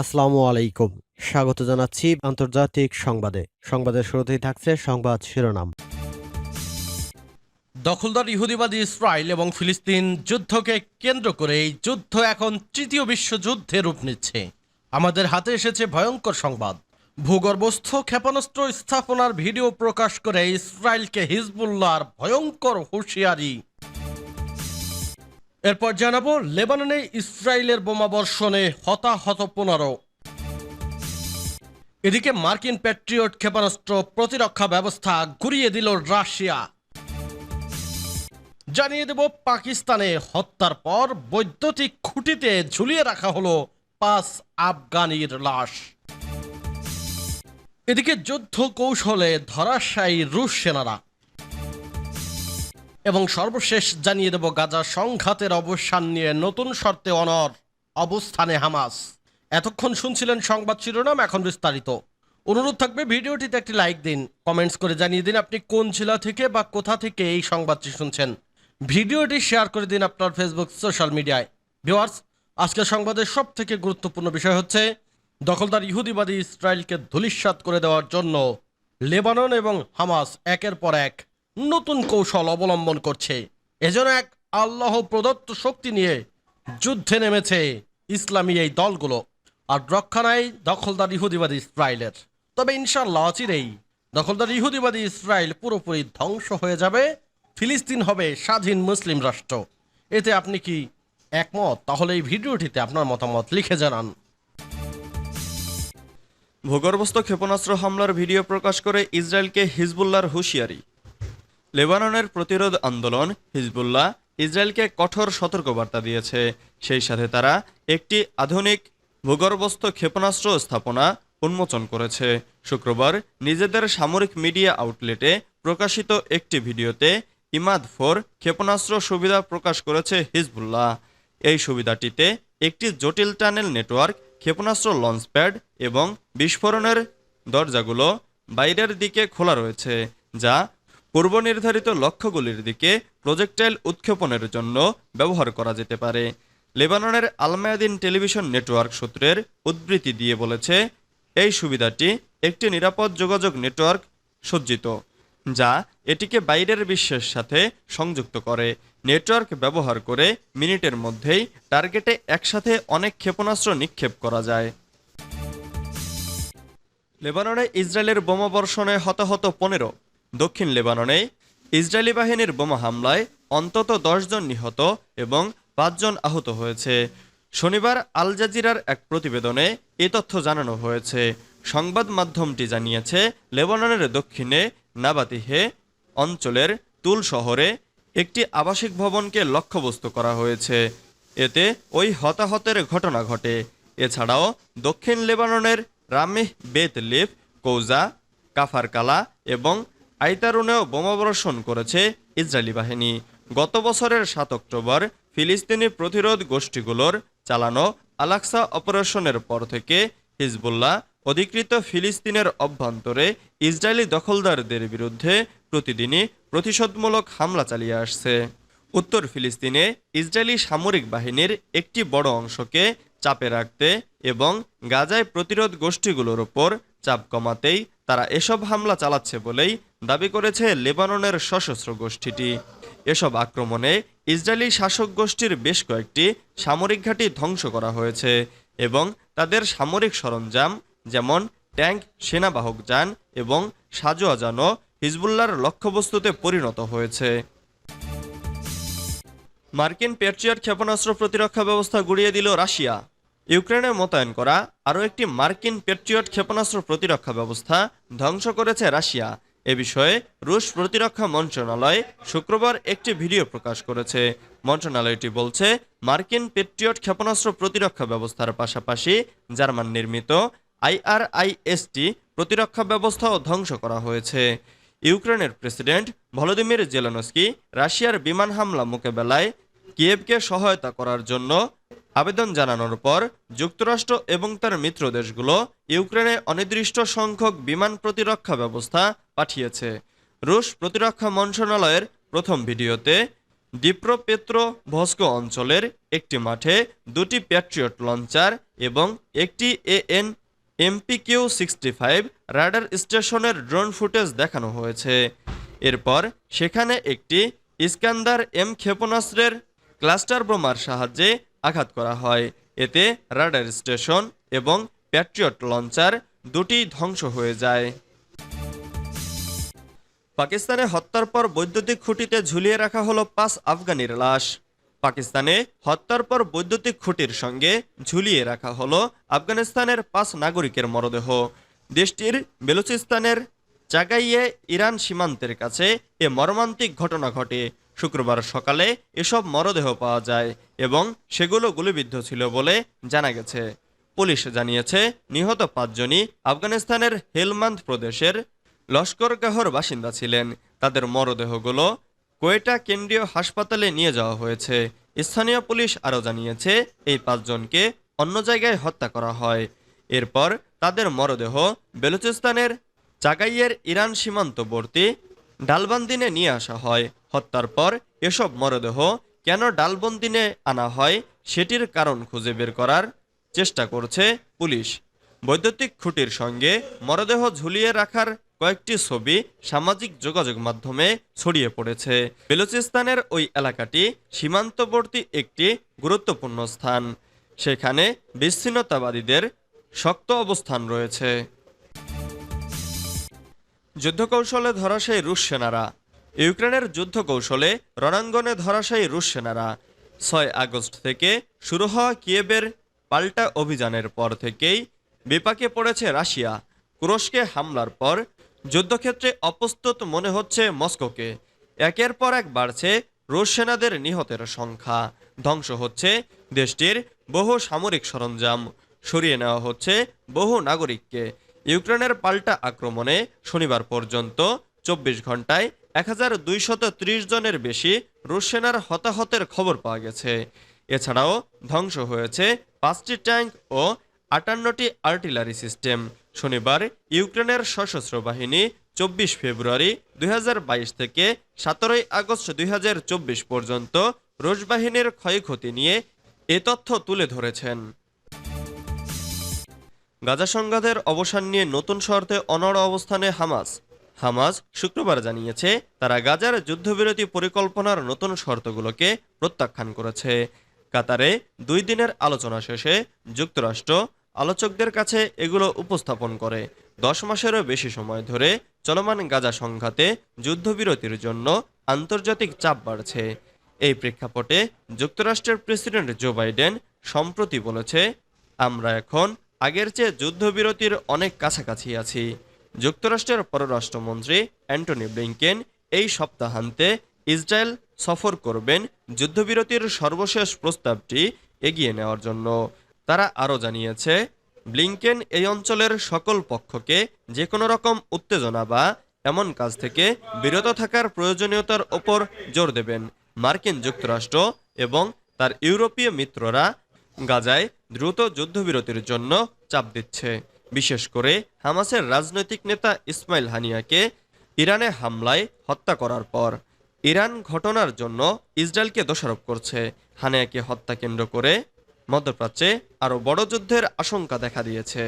আসসালামু আলাইকুম। স্বাগত জানাচ্ছি আন্তর্জাতিক সংবাদে। সংবাদের শুরুতেই থাকছে সংবাদ শিরোনাম। দখলদার ইহুদিবাদী ইসরায়েল এবং ফিলিস্তিন যুদ্ধকে কেন্দ্র করে এই যুদ্ধ এখন তৃতীয় বিশ্বযুদ্ধে রূপ নিচ্ছে। আমাদের হাতে এসেছে ভয়ঙ্কর সংবাদ। ভূগর্ভস্থ ক্ষেপণাস্ত্র স্থাপনার ভিডিও প্রকাশ করে ইসরায়েলকে হিজবুল্লাহর ভয়ঙ্কর হুঁশিয়ারি। এরপর জানাব লেবাননে ইসরায়েলের বোমাবর্ষণে হতাহত পনেরো। এদিকে মার্কিন প্যাট্রিয়ট ক্ষেপণাস্ত্র প্রতিরক্ষা ব্যবস্থা ঘুরিয়ে দিল রাশিয়া। জানিয়ে দেব, পাকিস্তানে হত্যার পর বৈদ্যুতিক খুঁটিতে ঝুলিয়ে রাখা হলো পাঁচ আফগানির লাশ। এদিকে যুদ্ধ কৌশলে ধরাশায়ী রুশ সেনারা এবং সর্বশেষ জানিয়ে দেব, গাজা সংঘাতের অবসান নিয়ে নতুন শর্তে অনর অবস্থানে হামাস। এতক্ষণ শুনছিলেন সংবাদ শিরোনাম, এখন বিস্তারিত। অনুরোধ থাকবে, ভিডিওটিতে একটি লাইক দিন, কমেন্টস করে জানিয়ে দিন আপনি কোন জেলা থেকে বা কোথা থেকে এই সংবাদটি শুনছেন। ভিডিওটি শেয়ার করে দিন আপনার ফেসবুক, সোশ্যাল মিডিয়ায়। ভিওয়ার্স আজকের সংবাদের সব থেকে গুরুত্বপূর্ণ বিষয় হচ্ছে, দখলদার ইহুদিবাদী ইসরায়েলকে ধূলিসাৎ করে দেওয়ার জন্য লেবানন এবং হামাস একের পর এক নতুন কৌশল অবলম্বন করছে। এজন্য এক আল্লাহ প্রদত্ত শক্তি নিয়ে যুদ্ধে নেমেছে ইসলামী এই দলগুলো। আর রক্ষা নাই দখলদার ইহুদিবাদী ইসরায়েলের। তবে ইনশাল্লাহ অচিরেই দখলদার ইহুদিবাদী ইসরায়েল পুরোপুরি ধ্বংস হয়ে যাবে। ফিলিস্তিন হবে স্বাধীন মুসলিম রাষ্ট্র। এতে আপনি কি একমত? তাহলে এই ভিডিওটিতে আপনার মতামত লিখে জানান। ভূগর্ভস্থ ক্ষেপণাস্ত্র হামলার ভিডিও প্রকাশ করে ইসরায়েলকে হিজবুল্লাহর হুঁশিয়ারি। লেবাননের প্রতিরোধ আন্দোলন হিজবুল্লাহ ইসরায়েলকে কঠোর সতর্কবার্তা দিয়েছে। সেই সাথে তারা একটি আধুনিক ভূগর্ভস্থ ক্ষেপণাস্ত্র স্থাপনা উন্মোচন করেছে। শুক্রবার নিজেদের সামরিক মিডিয়া আউটলেটে প্রকাশিত একটি ভিডিওতে ইমাদ ফোর ক্ষেপণাস্ত্র সুবিধা প্রকাশ করেছে হিজবুল্লাহ। এই সুবিধাটিতে একটি জটিল টানেল নেটওয়ার্ক, ক্ষেপণাস্ত্র লঞ্চপ্যাড এবং বিস্ফোরণের দরজাগুলো বাইরের দিকে খোলা রয়েছে, যা পূর্ব নির্ধারিত লক্ষ্যগুলির দিকে প্রজেক্টাইল উৎক্ষেপণের জন্য ব্যবহার করা যেতে পারে। লেবাননের আলমায়াদিন টেলিভিশন নেটওয়ার্ক সূত্রের উদ্ধৃতি দিয়ে বলেছে, এই সুবিধাটি একটি নিরাপদ যোগাযোগ নেটওয়ার্ক সজ্জিত, যা এটিকে বাইরের বিশ্বের সাথে সংযুক্ত করে। নেটওয়ার্ক ব্যবহার করে মিনিটের মধ্যেই টার্গেটে একসাথে অনেক ক্ষেপণাস্ত্র নিক্ষেপ করা যায়। লেবাননে ইসরায়েলের বোমাবর্ষণে হতাহত পনেরো দক্ষিণ লেবাননে ইসরায়েলি বাহিনীর বোমা হামলায় অন্তত জন নিহত এবং পাঁচজন আহত হয়েছে। শনিবার আল জাজিরার এক প্রতিবেদনে এ তথ্য জানানো হয়েছে। সংবাদ মাধ্যমটি জানিয়েছে, লেবাননের দক্ষিণে নাবাতিহে অঞ্চলের তুল শহরে একটি আবাসিক ভবনকে লক্ষ্যবস্তু করা হয়েছে। এতে ওই হতাহতের ঘটনা ঘটে। এছাড়াও দক্ষিণ লেবাননের রামেহ বেত লিফ কৌজা কাফারকালা এবং আইতারুনেও বোমাবর্ষণ করেছে ইসরায়েলি বাহিনী। গত বছরের সাত অক্টোবর ফিলিস্তিনি প্রতিরোধ গোষ্ঠীগুলোর চালানো আলাক্সা অপারেশনের পর থেকে হিজবুল্লাহ অধিকৃত ফিলিস্তিনের অভ্যন্তরে ইসরায়েলি দখলদারদের বিরুদ্ধে প্রতিদিনই প্রতিশোধমূলক হামলা চালিয়ে আসছে। উত্তর ফিলিস্তিনে ইসরায়েলি সামরিক বাহিনীর একটি বড় অংশকে চাপে রাখতে এবং গাজায় প্রতিরোধ গোষ্ঠীগুলোর ওপর চাপ কমাতেই তারা এসব হামলা চালাচ্ছে বলেই দাবি করেছে লেবাননের সশস্ত্র গোষ্ঠীটি। এসব আক্রমণে ইসরায়েলি শাসক গোষ্ঠীর বেশ কয়েকটি সামরিক ঘাঁটি ধ্বংস করা হয়েছে এবং তাদের সামরিক সরঞ্জাম যেমন ট্যাঙ্ক, সেনাবাহক যান এবং সাজোয়া যানও হিজবুল্লার লক্ষ্যবস্তুতে পরিণত হয়েছে। মার্কিন পেট্রিয়ট ক্ষেপণাস্ত্র প্রতিরক্ষা ব্যবস্থা গুড়িয়ে দিল রাশিয়া। ইউক্রেনে মোতায়েন করা আরও একটি মার্কিন পেট্রিয়ট ক্ষেপণাস্ত্র প্রতিরক্ষা ব্যবস্থা ধ্বংস করেছে রাশিয়া। এ বিষয়ে রুশ প্রতিরক্ষা মন্ত্রণালয় শুক্রবার একটি ভিডিও প্রকাশ করেছে। মন্ত্রণালয়টি বলছে, মার্কিন পেট্রিয়ট ক্ষেপণাস্ত্র প্রতিরক্ষা ব্যবস্থার পাশাপাশি জার্মান নির্মিত আইআরআইএসটি প্রতিরক্ষা ব্যবস্থাও ধ্বংস করা হয়েছে। ইউক্রেনের প্রেসিডেন্ট ভলোদিমির জেলেনস্কি রাশিয়ার বিমান হামলা মোকাবেলায় কিয়েভকে সহায়তা করার জন্য আবেদন জানানোর পর যুক্তরাষ্ট্র এবং তার মিত্র দেশগুলো ইউক্রেনে অনির্দিষ্ট সংখ্যক বিমান প্রতিরক্ষা ব্যবস্থা পাঠিয়েছে। রুশ প্রতিরক্ষা মন্ত্রণালয়ের প্রথম ভিডিওতে ডিপ্রোপেত্রো ভস্কো অঞ্চলের একটি মাঠে দুটি প্যাট্রিয়ট লঞ্চার এবং একটি AN MPQ sixty five radar স্টেশনের ড্রোন ফুটেজ দেখানো হয়েছে। এরপর সেখানে একটি ইস্কান্দার এম ক্ষেপণাস্ত্রের ক্লাস্টার বোমার সাহায্যে আঘাত করা হয়। এতে রাডার স্টেশন এবং প্যাট্রিয়ট লঞ্চার দুটি ধ্বংস হয়ে যায়। পাকিস্তানে হত্যার পর বৈদ্যুতিক খুঁটিতে ঝুলিয়ে রাখা হলো পাঁচ আফগানির লাশ। পাকিস্তানে হত্যার পর বৈদ্যুতিক খুঁটির সঙ্গে ঝুলিয়ে রাখা হলো আফগানিস্তানের পাঁচ নাগরিকের মরদেহ। দেশটির বেলুচিস্তানের চাগাইয়ে ইরান সীমান্তের কাছে এ মর্মান্তিক ঘটনা ঘটে। শুক্রবার সকালে এসব মরদেহ পাওয়া যায় এবং সেগুলো গুলিবিদ্ধ ছিল বলে জানা গেছে। পুলিশ জানিয়েছে, নিহত পাঁচজনই আফগানিস্তানের হেলমান্দ প্রদেশের লস্করগাহর বাসিন্দা ছিলেন। তাদের মরদেহগুলো কোয়েটা কেন্দ্রীয় হাসপাতালে নিয়ে যাওয়া হয়েছে। স্থানীয় পুলিশ আরও জানিয়েছে, এই পাঁচজনকে অন্য জায়গায় হত্যা করা হয়। এরপর তাদের মরদেহ বেলুচিস্তানের চাগাইয়ের ইরান সীমান্তবর্তী ডালবান্দিনে নিয়ে আসা হয়। হত্যার পর এসব মরদেহ কেন ডালবন্দিনে আনা হয় সেটির কারণ খুঁজে বের করার চেষ্টা করছে পুলিশ। বৈদ্যুতিক খুঁটির সঙ্গে মরদেহ ঝুলিয়ে রাখার কয়েকটি ছবি সামাজিক যোগাযোগ মাধ্যমে ছড়িয়ে পড়েছে। বেলুচিস্তানের ওই এলাকাটি সীমান্তবর্তী একটি গুরুত্বপূর্ণ স্থান। সেখানে বিচ্ছিন্নতাবাদীদের শক্ত অবস্থান রয়েছে। যুদ্ধকৌশলে ধরাশায়ী রুশ সেনারা। ইউক্রেনের যুদ্ধ কৌশলে রণাঙ্গনে ধরাশায়ী রুশ সেনারা। ছয় আগস্ট থেকে শুরু হওয়া কিয়েবের পাল্টা অভিযানের পর থেকেই বিপাকে পড়েছে রাশিয়া। কুরস্কে হামলার পর যুদ্ধক্ষেত্রে অপ্রস্তুত মনে হচ্ছে মস্কোকে। একের পর এক বাড়ছে রুশ সেনাদের নিহতের সংখ্যা। ধ্বংস হচ্ছে দেশটির বহু সামরিক সরঞ্জাম। সরিয়ে নেওয়া হচ্ছে বহু নাগরিককে। ইউক্রেনের পাল্টা আক্রমণে শনিবার পর্যন্ত চব্বিশ ঘন্টায় এক জনের বেশি রুশ সেনার হতাহতের খবর পাওয়া গেছে। এছাড়াও ধ্বংস হয়েছে পাঁচটি ট্যাঙ্ক ও আটান্নটি আর্টিলারি সিস্টেম। শনিবার ইউক্রেনের সশস্ত্র বাহিনী চব্বিশ ফেব্রুয়ারি দুই হাজার বাইশ থেকে সতেরোই আগস্ট দুই হাজার চব্বিশ পর্যন্ত রুশ বাহিনীর ক্ষয়ক্ষতি নিয়ে এ তথ্য তুলে ধরেছেন। গাজা সংঘাতের অবসান নিয়ে নতুন শর্তে অনড় অবস্থানে হামাস। হামাস শুক্রবার জানিয়েছে, তারা গাজার যুদ্ধবিরতি পরিকল্পনার নতুন শর্তগুলোকে প্রত্যাখ্যান করেছে। কাতারে দুই দিনের আলোচনা শেষে যুক্তরাষ্ট্র আলোচকদের কাছে এগুলো উপস্থাপন করে। দশ মাসেরও বেশি সময় ধরে চলমান গাজা সংঘাতে যুদ্ধবিরতির জন্য আন্তর্জাতিক চাপ বাড়ছে। এই প্রেক্ষাপটে যুক্তরাষ্ট্রের প্রেসিডেন্ট জো বাইডেন সম্প্রতি বলেছে, আমরা এখন আগের চেয়ে যুদ্ধবিরতির অনেক কাছাকাছি আছি। যুক্তরাষ্ট্রের পররাষ্ট্রমন্ত্রী অ্যান্টনি ব্লিংকেন এই সপ্তাহান্তে ইসরায়েল সফর করবেন যুদ্ধবিরতির সর্বশেষ প্রস্তাবটি এগিয়ে নেওয়ার জন্য। তারা আরও জানিয়েছে, ব্লিংকেন এই অঞ্চলের সকল পক্ষকে যে কোনো রকম উত্তেজনা বা এমন কাজ থেকে বিরত থাকার প্রয়োজনীয়তার ওপর জোর দেবেন মার্কিন যুক্তরাষ্ট্র এবং তার ইউরোপীয় মিত্ররা। গাজায় দ্রুত যুদ্ধবিরতির জন্য চাপ দিচ্ছে। বিশেষ করে হামাসের রাজনৈতিক নেতা ইসমাইল হানিয়াকে ইরানে হামলায় হত্যা করার পর। ইরান ঘটনার জন্য ইসরায়েলকে দোষারোপ করছে। হানিয়াকে হত্যা কেন্দ্র করে মধ্যপ্রাচ্যে আরও বড় যুদ্ধের আশঙ্কা দেখা দিয়েছে।